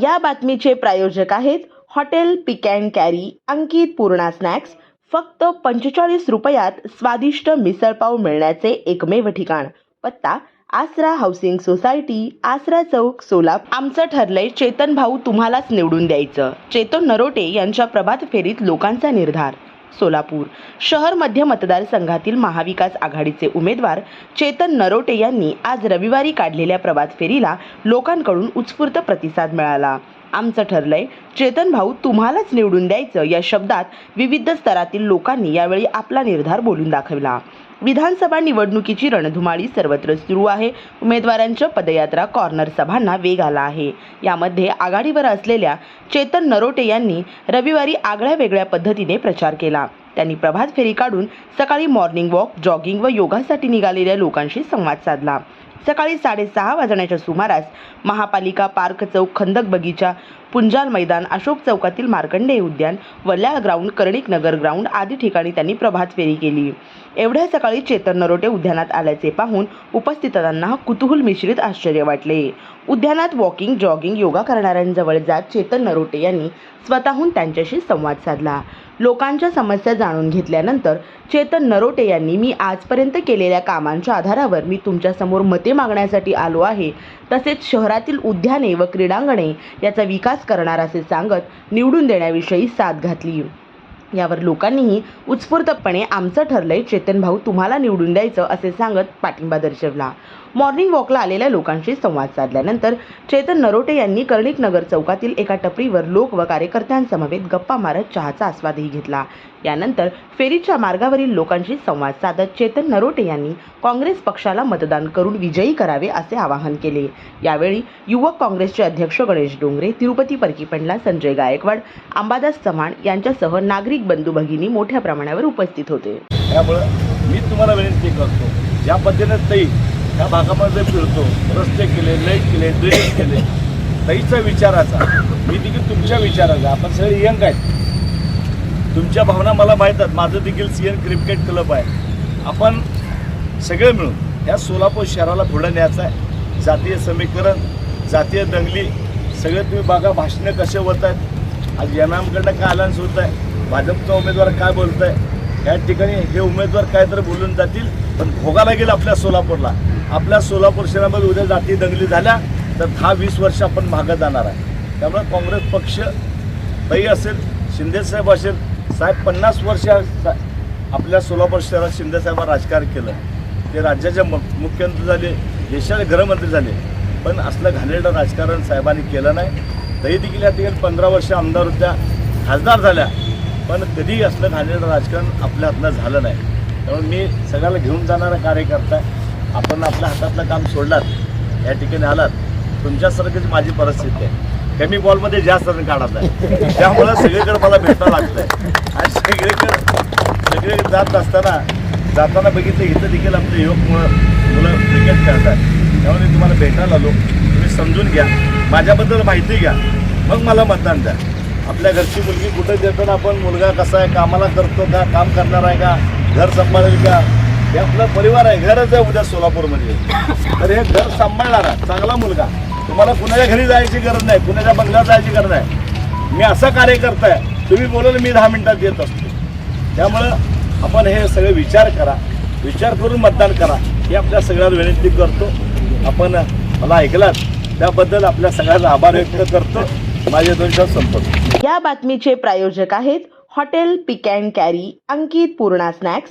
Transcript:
या बातमीचे प्रायोजक आहेत hotel pick and carry Ankit Purna snacks. फक्त पंचेचाळीस रुपयात स्वादिष्ट मिसळपाव मिळण्याचे एकमेव ठिकाण. पत्ता आसरा हाऊसिंग सोसायटी आसरा चौक सोलापूर. आमचं ठरलंय चेतन भाऊ तुम्हालाच निवडून द्यायचं. चेतन नरोटे यांच्या प्रभात फेरीत लोकांचा निर्धार. सोलापूर. शहर मध्य मतदारसंघातील महाविकास आघाडीचे उमेदवार चेतन नरोटे यांनी आज रविवारी काढलेल्या प्रभात फेरीला लोकांकडून उत्स्फूर्त प्रतिसाद मिळाला. आमचं ठरलंय. चेतन भाऊ तुम्हालाच निवडून द्यायचं या शब्दात विविध स्तरातील लोकांनी यावेळी आपला निर्धार बोलून दाखवला. विधानसभा निवडणुकीची रणधुमाळी सर्वत्र सुरू आहे. उमेदवारांच्या पदयात्रा कॉर्नर सभांना वेग आला आहे. यामध्ये आघाडीवर असलेल्या चेतन नरोटे यांनी रविवारी आगळ्या वेगळ्या पद्धतीने प्रचार केला. त्यांनी प्रभात फेरी काढून सकाळी मॉर्निंग वॉक जॉगिंग व योगासाठी निघालेल्या लोकांशी संवाद साधला. सकाळी साडेसहा वाजण्याच्या सुमारास महापालिका पार्क चौक खंदक बगीचा पुंजाल मैदान अशोक चौकातील मार्कंडेय उद्यान वल्याळ ग्राउंड कर्णिक नगर ग्राउंड आदी ठिकाणी त्यांनी प्रभात फेरी केली. एवढ्या सकाळी चेतन नरोटे उद्यानात आल्याचे पाहून उपस्थितांना कुतूहल मिश्रित आश्चर्य वाटले. उद्यानात वॉकिंग जॉगिंग योगा करणाऱ्यांजवळ जात चेतन नरोटे यांनी स्वतःहून त्यांच्याशी संवाद साधला. लोकांच्या समस्या जाणून घेतल्यानंतर चेतन नरोटे यांनी मी आजपर्यंत केलेल्या कामांच्या आधारावर मी तुमच्यासमोर मते मागण्यासाठी आलो आहे. तसेच शहरातील उद्याने व क्रीडांगणे याचा विकास करणार असे सांगत निवडून देण्याविषयी साथ घातली. यावर लोकांनीही उत्स्फूर्तपणे आमचं ठरलंय चेतन भाऊ तुम्हाला निवडून द्यायचं असे सांगत पाठिंबा दर्शवला. मॉर्निंग वॉकला आलेल्या लोकांशी संवाद साधल्यानंतर चेतन नरोटे यांनी कर्णिक नगर चौकातील एका टपरीवर लोक व कार्यकर्त्यांसमवेत गप्पा मारत चहाचा आस्वादही घेतला. यानंतर फेरीच्या मार्गावरील लोकांशी संवाद साधत चेतन नरोटे यांनी काँग्रेस पक्षाला मतदान करून विजयी करावे असे आवाहन केले. यावेळी युवक काँग्रेसचे अध्यक्ष गणेश डोंगरे तिरुपती परकीपंडला संजय गायकवाड अंबादास चव्हाण यांच्यासह नागरिक बंधू भगिनी मोठ्या प्रमाणावर उपस्थित होते. त्यामुळं मी तुम्हाला विनंती करतो ज्या पद्धतीने या भागामध्ये फिरतो रस्ते केले लाइट केले ड्रेनेज केले ताईचा विचाराचा मी देखील तुमच्या विचाराचा आपण सगळे यंग आहेत. तुमच्या भावना मला माहीत आहेत. माझं देखील सी एन क्रिकेट क्लब आहे. आपण सगळे मिळून या सोलापूर शहराला पुढं न्यायचं आहे. जातीय समीकरण जातीय दंगली सगळे तुम्ही बघा भाषणं कसे होत आहेत. आज एम एमकडनं काय अलायन्स होत आहे भाजपचा उमेदवार काय बोलत आहे या ठिकाणी हे उमेदवार काय तर बोलून जातील पण भोगायला गेलं आपल्या सोलापूरला. आपल्या सोलापूर शहरामध्ये उद्या जाती दंगली झाल्या तर दहा वीस वर्ष आपण मागं जाणार आहे. त्यामुळे काँग्रेस पक्ष ताई असेल शिंदेसाहेब असेल साहेब पन्नास वर्ष आपल्या सोलापूर शहरात शिंदेसाहेबांना राजकारण केलं. ते राज्याचे मु मुख्यमंत्री झाले देशाचे गृहमंत्री झाले. पण असलं घाणेरडं राजकारण साहेबांनी केलं नाही. तरी देखील या ठिकाणी पंधरा वर्ष आमदार होत्या खासदार झाल्या. पण कधीही असलं घाणेरडं राजकारण आपल्या हातनं झालं नाही. त्यामुळे मी सगळ्याला घेऊन जाणारा कार्यकर्ता आहे. आपण आपल्या हातातलं काम सोडलात या ठिकाणी आलात तुमच्यासारखीच माझी परिस्थिती आहे. कमी बॉलमध्ये जास्त रन काढत आहे त्यामुळं सगळीकडे मला भेटावं लागतंय आणि सगळीकडे सगळीकडे जात असताना जाताना बघितलं इथं देखील आमचं युवक मुलं क्रिकेट खेळतात. त्यामुळे मी तुम्हाला भेटायला आलो. तुम्ही समजून घ्या. माझ्याबद्दल माहिती घ्या. मग मला मतदान द्या. आपल्या घरची मुलगी कुठं देताना आपण मुलगा कसा आहे कामाला करतो का काम करणार आहे का घर सांभाळेल का हे आपला परिवार आहे घरच आहे उद्या सोलापूरमध्ये. तर हे घर सांभाळणारा चांगला मुलगा. तुम्हाला कुणाच्या घरी जायची गरज नाही कुणाच्या बंगल्यात जायची गरज नाही. मी असा कार्यकर्ता आहे तुम्ही बोलवलं मी दहा मिनिटात येत असतो. त्यामुळं आपण हे सगळे विचार करा विचार करून मतदान करा. ही आपल्या सगळ्यांना विनंती करतो. आपण मला ऐकलात त्याबद्दल आपल्या सगळ्याचा आभार व्यक्त करतो. माझे दोन शब्द संपतो या बातमीचे प्रायोजक आहेत hotel pick and carry Ankit Purna snacks.